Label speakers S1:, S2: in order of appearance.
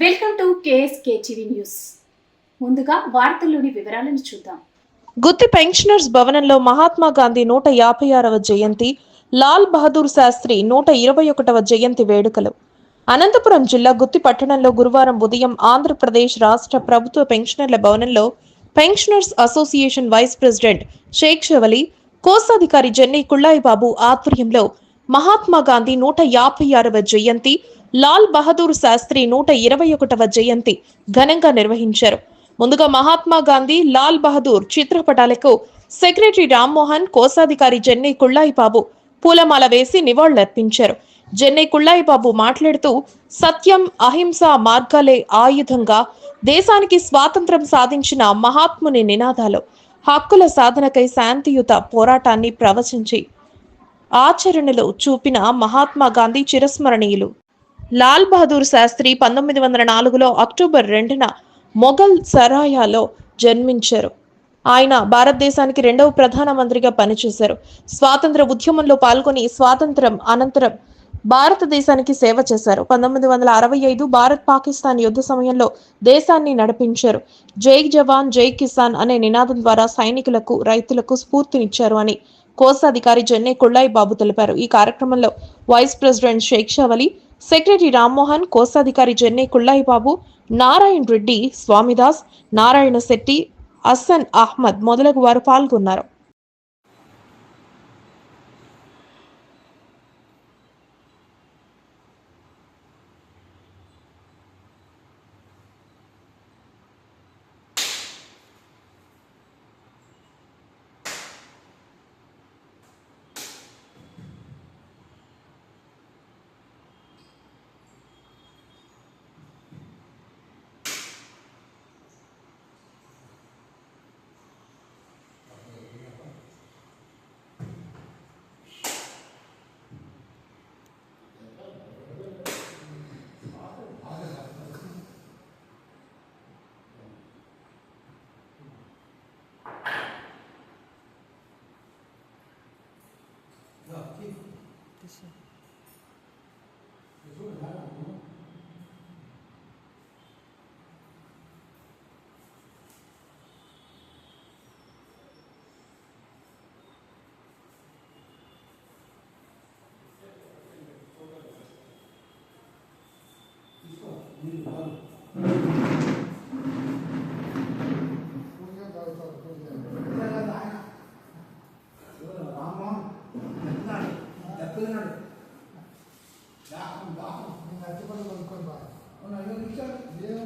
S1: Welcome to KSK TV news. ముందుగా వార్తల్లోని వివరాలను చూద్దాం.
S2: గుత్తి పెన్షనర్స్ భవనంలో మహాత్మా గాంధీ నూట యాభై ఆరవ జయంతి లాల్ బహదూర్ శాస్త్రి నూట ఇరవై ఒకటవ జయంతి వేడుకలు. అనంతపురం జిల్లా గుత్తి పట్టణంలో గురువారం ఉదయం ఆంధ్రప్రదేశ్ రాష్ట్ర ప్రభుత్వ పెన్షనర్ల భవనంలో pensioners association vice president Sheikh Shavali కోశాధికారి జెన్నై కుళ్ళాయి బాబు ఆధ్వర్యంలో మహాత్మా గాంధీ నూట యాభై ఆరవ జయంతి లాల్ బహదూర్ శాస్త్రి నూట ఇరవై ఒకటవ జయంతి ఘనంగా నిర్వహించారు. ముందుగా మహాత్మా గాంధీ లాల్ బహదూర్ చిత్రపటాలకు సెక్రటరీ రామ్మోహన్ కోశాధికారి జెన్నై కుళ్ళాయి బాబు పూలమాల వేసి నివాళులర్పించారు. జెన్నై కుళ్ళాయి బాబు మాట్లాడుతూ సత్యం అహింస మార్గాలే ఆయుధంగా దేశానికి స్వాతంత్రం సాధించిన మహాత్ముని నినాదాలు హక్కుల సాధనకై శాంతియుత పోరాటాన్ని ప్రవచించి ఆచరణలో చూపిన మహాత్మా గాంధీ చిరస్మరణీయులు. లాల్ బహదూర్ శాస్త్రి పంతొమ్మిది వందల నాలుగులో అక్టోబర్ రెండున మొఘల్ సరాయాలో జన్మించారు. ఆయన భారతదేశానికి రెండవ ప్రధానమంత్రిగా పనిచేశారు. స్వాతంత్ర ఉద్యమంలో పాల్గొని స్వాతంత్రం అనంతరం భారతదేశానికి సేవ చేశారు. పంతొమ్మిది వందల అరవై ఐదు భారత్ పాకిస్తాన్ యుద్ధ సమయంలో దేశాన్ని నడిపించారు. జై జవాన్ జై కిసాన్ అనే నినాదం ద్వారా సైనికులకు రైతులకు స్ఫూర్తినిచ్చారు అని కోశాధికారి జెన్నై కొళ్ళాయి బాబు తెలిపారు. ఈ కార్యక్రమంలో vice president Sheikh Shavali secretary Rammohan కోశాధికారి జెన్నై కుళ్ళాయిబాబు బాబు రెడ్డి స్వామిదాస్ నారాయణ శెట్టి అస్సన్ అహ్మద్ మొదలగు వారు పాల్గొన్నారు.
S3: దాహం దాహం నేను అట్టుబడి కొనుక్కొని బాగా నేను అడిగిన ఏమో